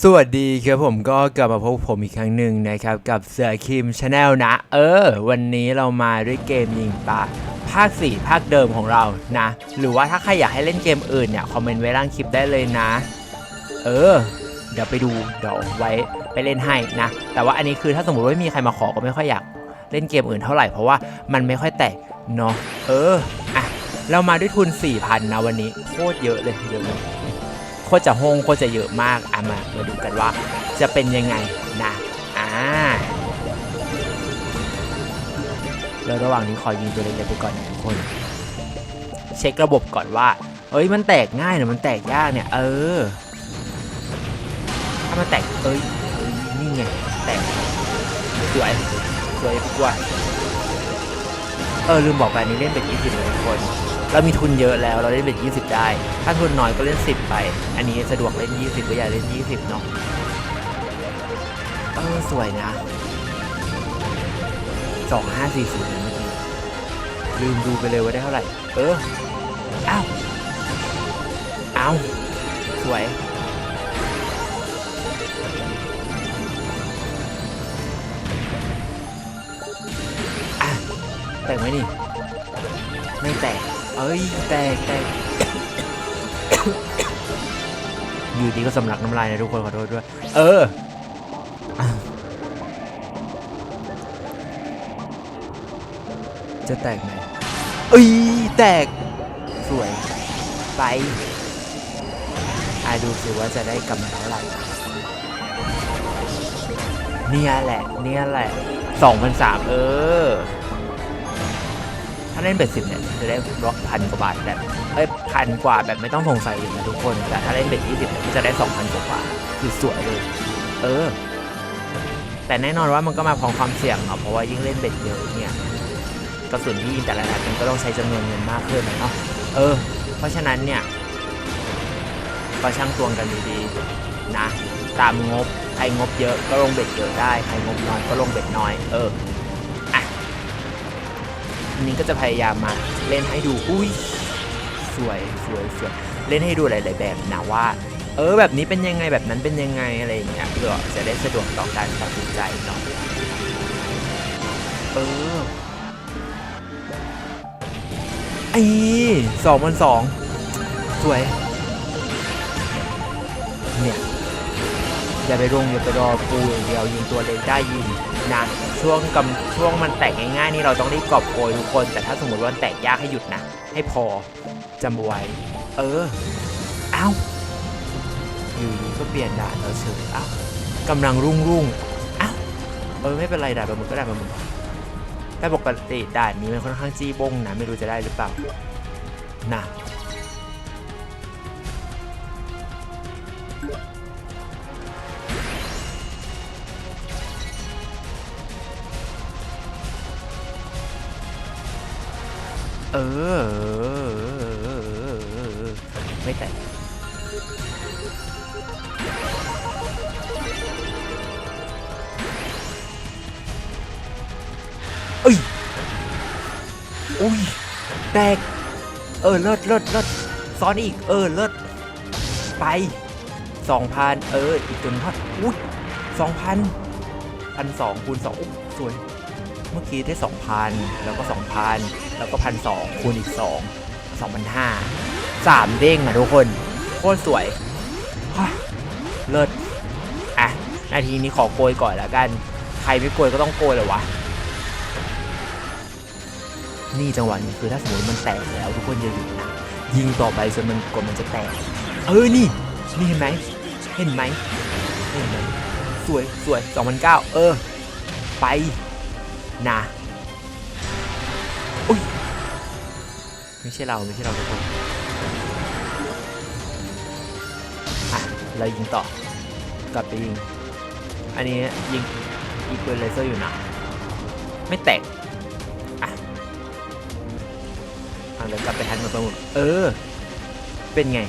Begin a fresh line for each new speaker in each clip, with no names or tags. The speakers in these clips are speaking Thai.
สวัสดีครับผมก็กลับมาพบผมอีกครั้งหนึ่งนะครับ กับเสือคิมชาแนลนะ เออ วันนี้เรามาด้วยเกมยิงปลาภาค 4 ภาคเดิมของเรานะ หรือว่าถ้าใครอยากให้เล่นเกมอื่นเนี่ย คอมเมนต์ไว้ล่างคลิปได้เลยนะ เออ เดี๋ยวไปดู เดี๋ยวไว้ไปเล่นให้นะ แต่ว่าอันนี้คือถ้าสมมติว่าไม่มีใครมาขอก็ไม่ค่อยอยากเล่นเกมอื่นเท่าไหร่เพราะว่ามันไม่ค่อยแตกเนาะเอออะเรามาด้วยทุน4,000นะวันนี้โคตรเยอะเลยเยอะเลย คตรจะโฮงโคตรจะเยอะมากอะมามาดูกันว่าจะเป็นยังไงนะอ่าแล้วระหว่างนี้ขอยิงตัวเล็กๆไปก่อนนะทุกคน เช็คระบบก่อนว่าเอ้ยมันแตกง่ายหรือมันแตกยากเนี่ย เออ ถ้ามันแตกเอ้ยเอ้ยนี่ไงแตกสวยสวยกว่าเออลืมบอกไปนี้เล่นเป็น20เลยทุกคน เรามีทุนเยอะแล้วเราเล่นเป็น20 ได้ ถ้าทุนน้อยก็เล่น 10 ไป อันนี้สะดวกเล่น 20 ก็อย่าเล่น 20 เนาะเออสวยนะ 2540เมื่อกี้ลืมดูไปเลยว่าได้เท่าไหร่ เอออ้าวอ้าวสวยอะแตกไหมนี่ ไม่แตก เอ้ยแตกแตกอยู่ดีก็สำลักน้ำลายนะทุกคนขอโทษด้วย เออ จะแตกไหมเอ้ยแตก สวย ไปอาดูสิว่าจะได้กำไรเท่าไหร่เนี่ยแหละ เนี่ยแหละสองพันสามเออ ถ้าเล่นเบ็ดสิบเนี่ย จะได้บล็อก พันกว่าบาทแบบเอ้ยพันกว่าแบบไม่ต้องสงสัยเลยนะทุกคน แต่ถ้าเล่นเบ็ดยี่สิบเนี่ยก็จะได้สองพันกว่าคือสวยเลย เออ แต่แน่นอนว่ามันก็มาพร้อมความเสี่ยงเนาะเพราะว่ายิ่งเล่นเบ็ดเยอะเนี่ยกระสุนที่ยิงแต่ละนัดมันก็ต้องใช้จำนวนเงินมากขึ้นเนาะเออ เพราะฉะนั้นเนี่ยก็ช่างตวงกันดีๆนะ ตามงบ ใครงบเยอะก็ลงเบ็ดเยอะได้ ใครงบน้อยก็ลงเบ็ดน้อย เออ นี้ก็จะพยายามมาเล่นให้ดู อุ้ยสวยสวยสวยเล่นให้ดูหลาย ๆ แบบนะว่า เออแบบนี้เป็นยังไงแบบนั้นเป็นยังไงอะไรอย่างเงี้ยเพื่อจะได้สะดวกต่อการตัดสินใจเนาะเออไอ้สองมันสองสวยเนี่ย อย่าไปลงอย่าไปรอปูอย่างเดียวยิงตัวเล็กได้ยิงนะช่วงกำช่วงมันแตกง่ายๆนี่เราต้องรีบกอบโกยทุกคน แต่ถ้าสมมติว่ามันแตกยากให้หยุดนะ ให้พอจำไว้ เออเอ้าอยู่ดีก็เปลี่ยนด่านแล้วเฉยเอ้ากำลังรุ่งรุ่งเอ้าเออไม่เป็นไรด่านปลาหมึกก็ด่านปลาหมึกแต่ปกติด่านนี้มันค่อนข้างจี้บงนะไม่รู้จะได้หรือเปล่านะ เออ ไม่แตกเอ้ยอุ้ย แตก เออ เลิศเลิศเลิศซ้อนอีก เออ เลิศ ไปสองพันเออ อีกจนพัดอุ้ยสองพันพันสองคูณสองอุ๊ยสวย เมื่อกี้ได้สองพันแล้วก็สองพันแล้วก็พันสองคูณอีกสองสองพันห้าสามเด้งอะทุกคน โคตรสวยเลิศอะ นาทีนี้ขอโกยก่อนแล้วกัน ใครไม่โกยก็ต้องโกยเลยวะ นี่จังหวะนี้คือถ้าสมมติมันแตกแล้ว ทุกคนอย่าหยุดนะยิงต่อไปจนมันกว่ามันจะแตก เออ นี่ นี่เห็นไหม เห็นไหมเห็นไหมสวยสวย2009เออ ไป นะอุ้ยไม่ใช่เราไม่ใช่เราทุกคนอะเรายิงต่อกลับไปยิง อันนี้ยิงยิงปืนเลเซอร์อยู่นะ ไม่แตกอะเอาเลยกลับไปทันมาประมุกเออ เป็นไง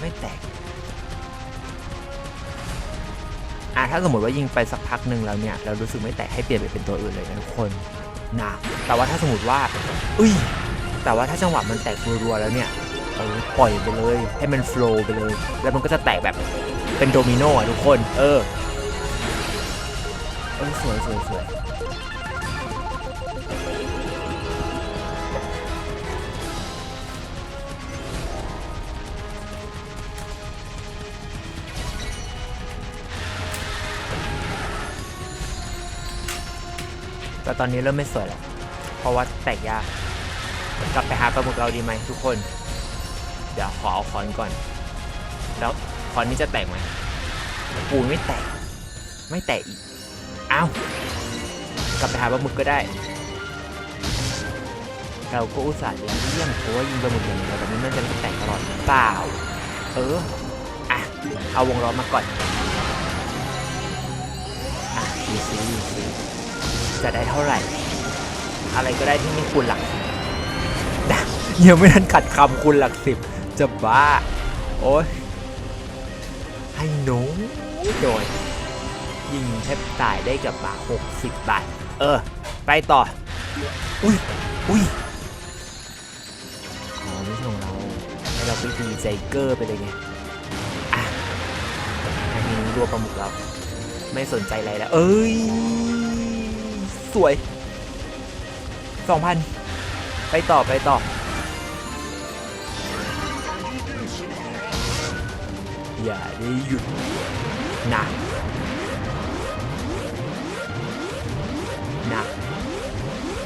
ไม่แตก ถ้าสมมติว่ายิงไปสักพักหนึ่งแล้วเนี่ยเรารู้สึกไม่แตกให้เปลี่ยนไปเป็นตัวอื่นเลยนะทุกคนนะแต่ว่าถ้าสมมติว่าอุ้ยแต่ว่าถ้าจังหวะมันแตกรัวๆแล้วเนี่ยเออปล่อยไปเลยให้มันโฟล์ไปเลย แล้วมันก็จะแตกแบบเป็นโดมิโนอะทุกคน เออเออสวยสวยสวย แต่ตอนนี้เริ่มไม่สวยแล้ว เพราะว่าแตกยากกลับไปหาปลาหมึกเราดีไหมทุกคน เดี๋ยวขอเอาคอนก่อน แล้วคอนนี้จะแตกไหมปูนไม่แตก ไม่แตกอีกอ้าวกลับไปหาปลาหมึกก็ได้ เราก็อุตส่าห์เลี่ยงเลี่ยงเพราะว่ายิงปลาหมึกอย่างเดียวแบบนี้มันจะไม่แตกตลอดหรือเปล่า เอออะเอาวงล้อมมาก่อนอะดูซิดูซิ จะได้เท่าไหร่ อะไรก็ได้ที่ไม่คูณหลักนะยังไม่ทันขัดคำคูณหลักสิบ จะบ้า โอ้ยให้หนูโดยยิงแทบตายได้กับมา60บาท เออ ไปต่อ อุ้ยอุ้ยอ๋อไม่ใช่ของเราให้เราไปดีใจเกอร์ไปเลยไงอะอันนี้รัวประมุกเราไม่สนใจอะไรแล้ว เอ้ย สวย 2,000 ไปต่อไปต่อ อย่าได้หยุดนะนะ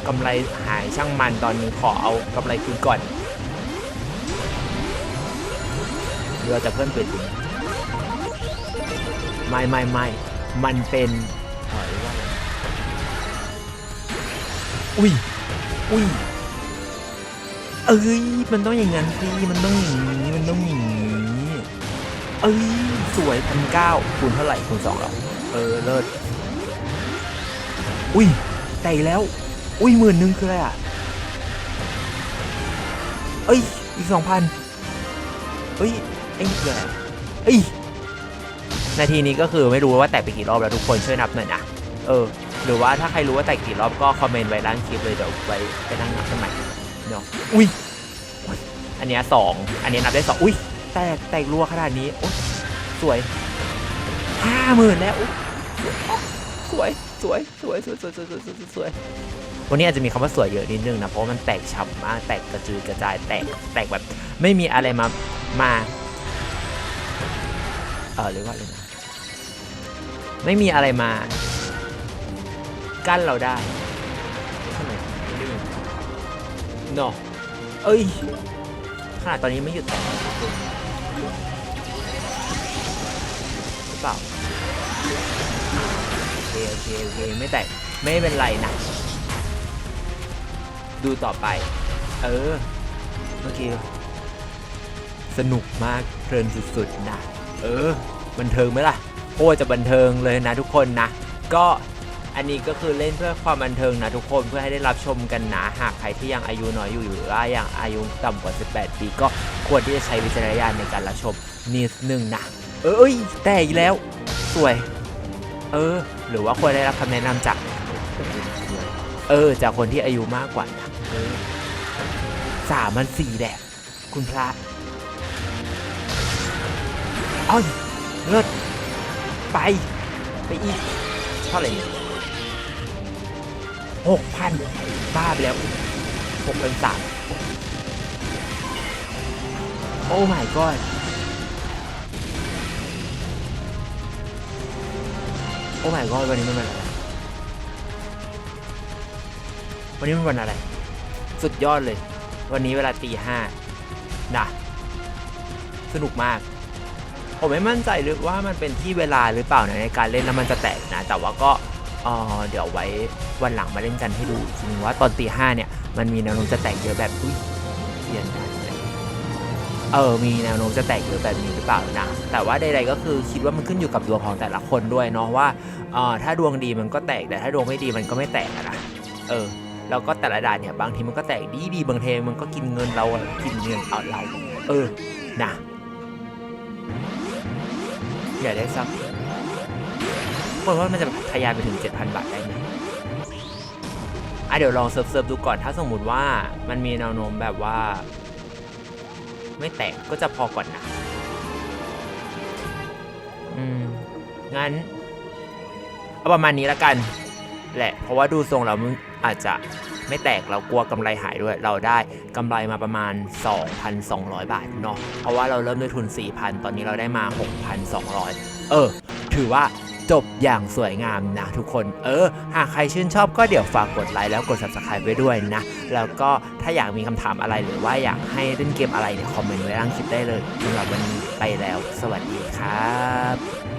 กำไรหายช่างมันตอนนี้ขอเอากำไรคืนก่อนเรือจะเพิ่มเป็นไม่ไม่ไม่มันเป็น อุ้ย อุ้ย เอ้ย มันต้องอย่างนั้นสิมันต้องอย่างนี้ มันต้องอย่างนี้ เอ้ย สวยพันเก้าคูณเท่าไหร่คูณสองหรอ เออ เลิศ อุ้ยแต่อีกแล้ว อุ้ยหมื่นหนึ่งคืออะไรอะ เอ้ย อีกสองพันเอ้ยไอ้นี่คือเอ้ยนาทีนี้ก็คือไม่รู้ว่าแตกไปกี่รอบแล้วทุกคนช่วยนับหน่อยนะ เออ หรือว่าถ้าใครรู้ว่าแตกกี่รอบก็คอมเมนต์ไว้ล่างคลิปเลยเดี๋ยวไว้ไปนั่งนับกันใหม่เนาะอุ้ยอันเนี้ยสองอันเนี้ยนับได้สองอุ้ยแตกแตกรัวขนาดนี้โอ๊ยสวยห้าหมื่นแล้วอุ๊ยสวยสวยสวยสวยสวยสวยสวยสวยสวยสวยวันนี้อาจจะมีคำว่าสวยเยอะนิดนึงนะเพราะว่ามันแตกฉ่ำมากแตกกระจุยกระจายแตกแตกแบบไม่มีอะไรมามาเออเรียกว่าอะไรนะไม่มีอะไรมา กั้นเราได้ใช่ไหมเนาะเอ้ยขนาดตอนนี้ไม่หยุดแตกหรือเปล่าโอเคโอเคโอเคไม่แตกไม่เป็นไรนะ ดูต่อไป เออเมื่อกี้สนุกมากเพลินสุดๆนะ เออ บันเทิงไหมล่ะโคตรจะบันเทิงเลยนะทุกคนนะ ก็ อันนี้ก็คือเล่นเพื่อความบันเทิงนะทุกคนเพื่อให้ได้รับชมกันนะหากใครที่ยังอายุน้อยอยู่หรือว่ายังอายุต่ำกว่า 18 ปี ก็ควรที่จะใช้วิจารณญาณในการรับชมนิดนึงนะเอ้ยแต่อีกแล้วสวย เออ หรือว่าควรได้รับคำแนะนำจากเออจากคนที่อายุมากกว่านะสามมันสี่แหละคุณพระอ้ยเลิศไป ไปอีกเท่าไหร่ หกพันบ้าไปแล้วหกพันสามโอ้ my god โอ้ my god วันนี้มันวันอะไร วันนี้มันวันอะไร สุดยอดเลย วันนี้เวลาตีห้านะสนุกมาก ผมไม่มั่นใจหรือว่ามันเป็นที่เวลาหรือเปล่านะในการเล่นแล้วมันจะแตกนะ แต่ว่าก็ เออเดี๋ยวไว้วันหลังมาเล่นกันให้ดูอีกทีนึงว่าตอนตีห้าเนี่ยมันมีแนวโน้มจะแตกเยอะแบบอุ้ยเปลี่ยนได้เออมีแนวโน้มจะแตกเยอะแบบนี้หรือเปล่านะแต่ว่าใดๆก็คือคิดว่ามันขึ้นอยู่กับดวงของแต่ละคนด้วยเนาะว่าเออถ้าดวงดีมันก็แตกแต่ถ้าดวงไม่ดีมันก็ไม่แตกนะเออแล้วก็แต่ละด่านเนี่ยบางทีมันก็แตกดีดีๆบางทีมันก็กินเงินเราอะกินเงินเอาเรา เออนะอยากได้สัก คนว่ามันจะทะยานไปถึง 7,000 บาทได้ไหมอะเดี๋ยวลองเซิร์ฟเซิร์ฟดูก่อนถ้าสมมุติว่ามันมีแนวโน้มแบบว่า ไม่แตกก็จะพอก่อนนะ อืม งั้น เอาประมาณนี้ละกัน แหละ เพราะว่าดูทรงเรามึงอาจจะไม่แตกเรากลัวกำไรหายด้วย เราได้กำไรมาประมาณ 2,200 บาทเนาะเพราะว่าเราเริ่มด้วยทุน 4,000 ตอนนี้เราได้มา 6,200 เออ ถือว่า จบอย่างสวยงามนะทุกคน เออ หากใครชื่นชอบก็เดี๋ยวฝากกดไลค์แล้วกด subscribe ไว้ด้วยนะ แล้วก็ถ้าอยากมีคำถามอะไรหรือว่าอยากให้เล่นเกมอะไรเนี่ยคอมเมนต์ไว้ล่างคลิปได้เลยสำหรับวันนี้ไปแล้ว สวัสดีครับ